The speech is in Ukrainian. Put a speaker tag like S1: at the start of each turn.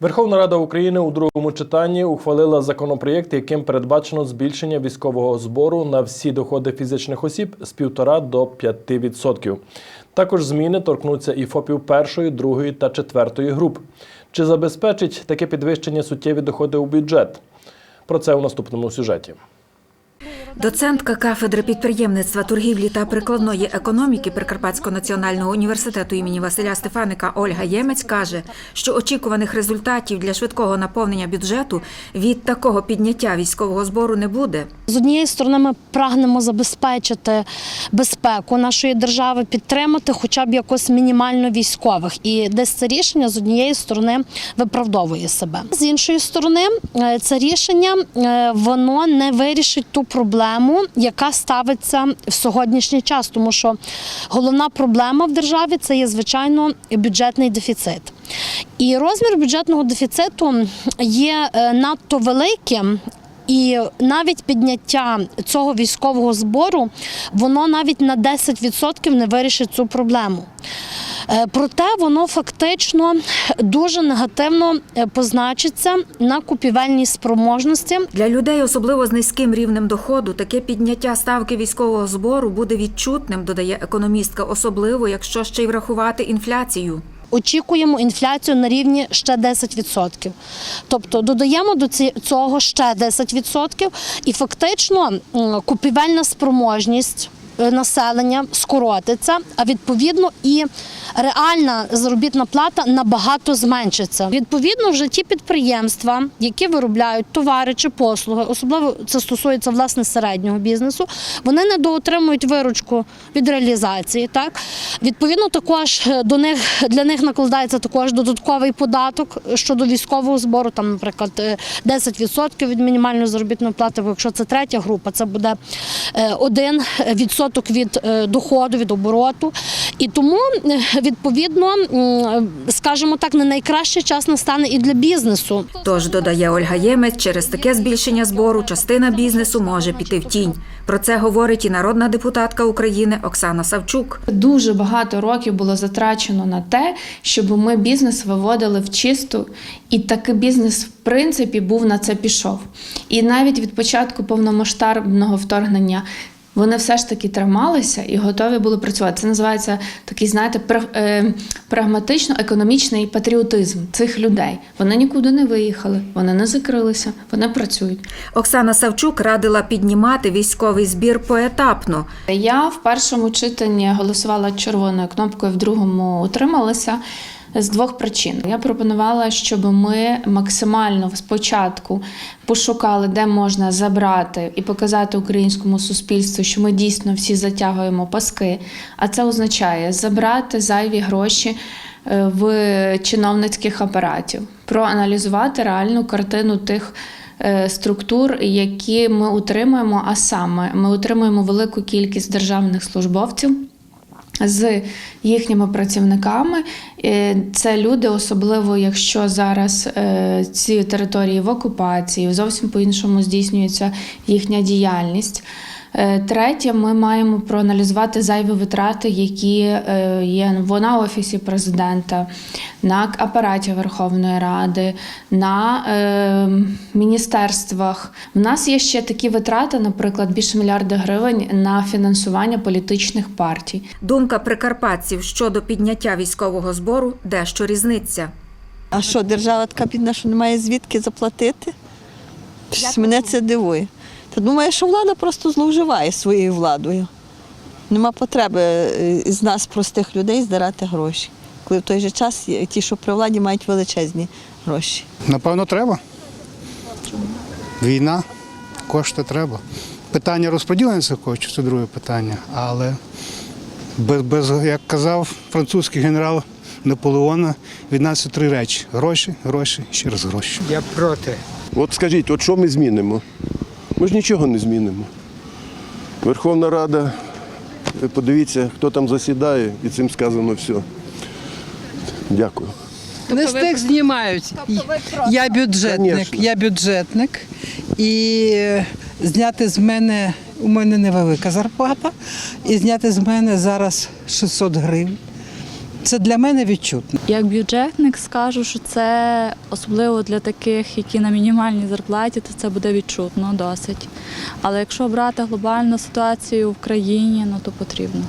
S1: Верховна Рада України у другому читанні ухвалила законопроєкт, яким передбачено збільшення військового збору на всі доходи фізичних осіб з 1,5 до 5%. Також зміни торкнуться і ФОПів першої, другої та четвертої груп. Чи забезпечить таке підвищення суттєві доходи у бюджет? Про це у наступному сюжеті.
S2: Доцентка кафедри підприємництва, торгівлі та прикладної економіки Прикарпатського національного університету імені Василя Стефаника Ольга Ємець каже, що очікуваних результатів для швидкого наповнення бюджету від такого підняття військового збору не буде.
S3: З однієї сторони, ми прагнемо забезпечити безпеку нашої держави, підтримати хоча б якось мінімально військових. І десь це рішення з однієї сторони виправдовує себе. З іншої сторони, е, це рішення е, воно не вирішить ту проблему, яка ставиться в сьогоднішній час, тому що головна проблема в державі це є звичайно бюджетний дефіцит. І розмір бюджетного дефіциту є е, надто великим. І навіть підняття цього військового збору, воно навіть на 10% не вирішить цю проблему. Е, Проте воно фактично дуже негативно е, позначиться на купівельній спроможності
S2: Для людей, особливо з низьким рівнем доходу, таке підняття ставки військового збору буде відчутним, додає економістка, особливо якщо ще й врахувати інфляцію.
S3: очікуємо інфляцію на рівні ще 10%. Тобто додаємо до цього ще 10% і фактично купівельна спроможність Е, населення скоротиться, а відповідно і реальна заробітна плата набагато зменшиться. Відповідно, вже ті підприємства, які виробляють товари чи послуги, особливо це стосується власне середнього бізнесу, вони недоотримують виручку від реалізації. Так відповідно, також е, до них для них накладається також додатковий податок щодо військового збору, там, наприклад, е, 10% від мінімальної заробітної плати. Якщо це третя група, це буде 1% відсоток від е, доходу, від обороту. І тому, е, відповідно, е, скажімо так, не найкращий час настане і для бізнесу.
S2: Тож додає Ольга Ємець, через таке збільшення збору частина бізнесу може піти в тінь. Про це говорить і народна депутатка України Оксана Савчук.
S4: Дуже багато років було затрачено на те, щоб ми бізнес виводили в чисту, і такий бізнес, в принципі, був на це пішов. І навіть від початку повномасштабного вторгнення. Вони все ж таки трималися і готові були працювати. Це називається такий, знаєте, е, прагматично-економічний патріотизм цих людей. Вони нікуди не виїхали, вони не закрилися, вони працюють.
S2: Оксана Савчук радила піднімати військовий збір поетапно.
S4: Я в першому читанні голосувала червоною кнопкою, в другому утрималася. З двох причин я пропонувала, щоб ми максимально спочатку пошукали, де можна забрати і показати українському суспільству, що ми дійсно всі затягуємо паски. А це означає забрати зайві гроші е, в чиновницьких апаратів, проаналізувати реальну картину тих е, структур, які ми утримуємо. А саме ми утримуємо велику кількість державних службовців. З їхніми працівниками Е, це люди, особливо якщо зараз е, ці території в окупації, зовсім по-іншому здійснюється їхня діяльність. Е, Третє, ми маємо проаналізувати зайві витрати, які е, є в на офісі президента, на апараті Верховної Ради, на е, міністерствах. У нас є ще такі витрати, наприклад, більше мільярда гривень на фінансування політичних партій.
S2: Думка прикарпатців щодо підняття військового збору дещо різниця.
S5: А що, держава така бідна, що немає звідки заплатити? Мене це дивує. Та думаю, що влада просто зловживає своєю владою. Нема потреби е, з нас, простих людей, здирати гроші. Коли в той же час ті, що при владі, мають величезні гроші.
S6: Напевно, треба. Війна, кошти треба. Питання розподілення цих коштів це друге питання. Але без, без, як казав французький генерал Наполеона, від нас три речі: гроші, гроші, ще раз гроші.
S7: Я проти.
S8: От скажіть, от що ми змінимо? Ми ж нічого не змінимо. Верховна Рада, подивіться, хто там засідає, і цим сказано все. Дякую.
S7: Не з тих знімають. Я бюджетник,
S8: Конечно.
S7: я бюджетник. І е, зняти з мене, у мене невелика зарплата, і зняти з мене зараз 600 гривень. Це для мене відчутно.
S9: Як бюджетник скажу, що це особливо для таких, які на мінімальній зарплаті, то це буде відчутно досить. Але якщо брати глобальну ситуацію в країні, ну то потрібно.